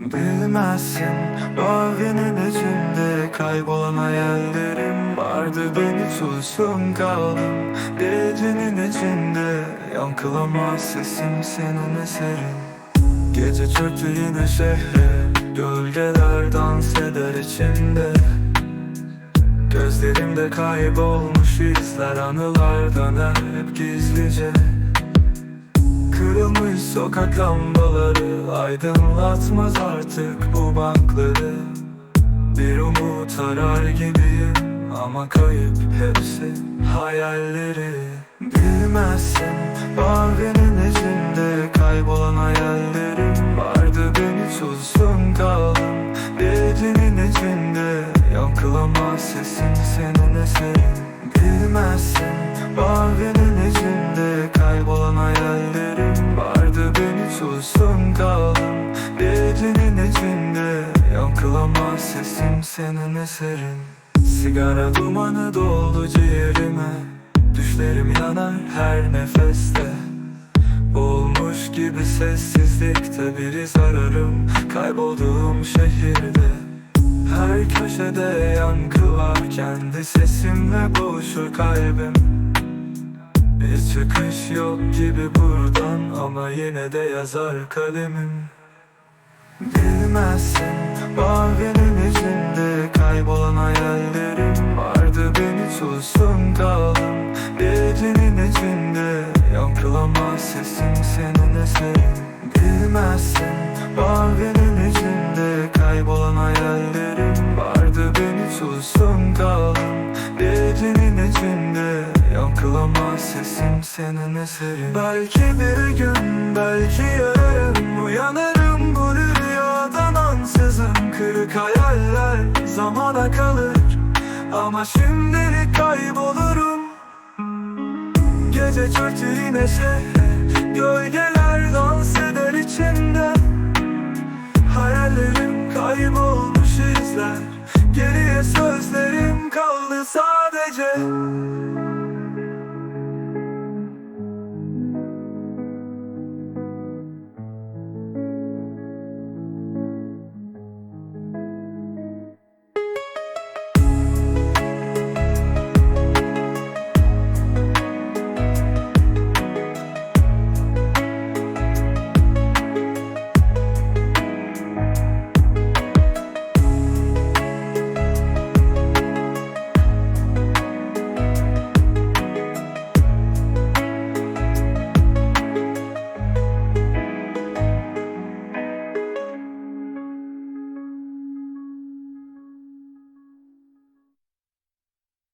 Bilmezsin Mavinin içinde kaybolan hayallerim vardı Beni tutsun kaldım. Gecenin içinde Yankılamaz sesim senin eserin. Gece çöktü yine şehre Gölgeler dans eder içinde Gözlerimde kaybolmuş izler Anılardan hep gizlice Kırılmış sokak lambaları Aydınlatmaz artık bu bankları. Bir umut arar gibiyim Ama kayıp hepsi hayalleri. Bilmezsin Bahvenin içinde kaybolan hayallerim. Vardı beni tutsun kaldım Gecenin içinde Yankılamaz sesin senin eserin. Bilmezsin Bahvenin içinde kaybolan hayallerim Tutsun kaldım Gecenin içinde. Yankılamaz sesim senin eserin. Sigara dumanı doldu ciğerime. Düşlerim yanar her nefeste. Boğulmuş gibi sessizlikte bir iz ararım Kaybolduğum şehirde. Her köşede yankı var Kendi sesimle boğuşur kalbim Bir çıkış yok gibi buradan Ama yine de yazar kalemim. Bilmezsin Bahvenin içinde kaybolan hayallerim Vardı beni tutsun kaldım. Gecenin içinde Yankılamaz sesim senin eserin. Bilmezsin Bahvenin içinde kaybolan hayallerim Vardı beni tutsun kaldım. Gecenin içinde Yankılamaz sesim senin eserin. Belki bir gün belki yarın Uyanırım bu rüyadan ansızın. Kırık hayaller zamana kalır Ama şimdilik kaybolurum. Gece çöktü yine Gölgeler dans eder içinde Hayallerim kaybolmuş izler Geriye sözlerim kaldı sadece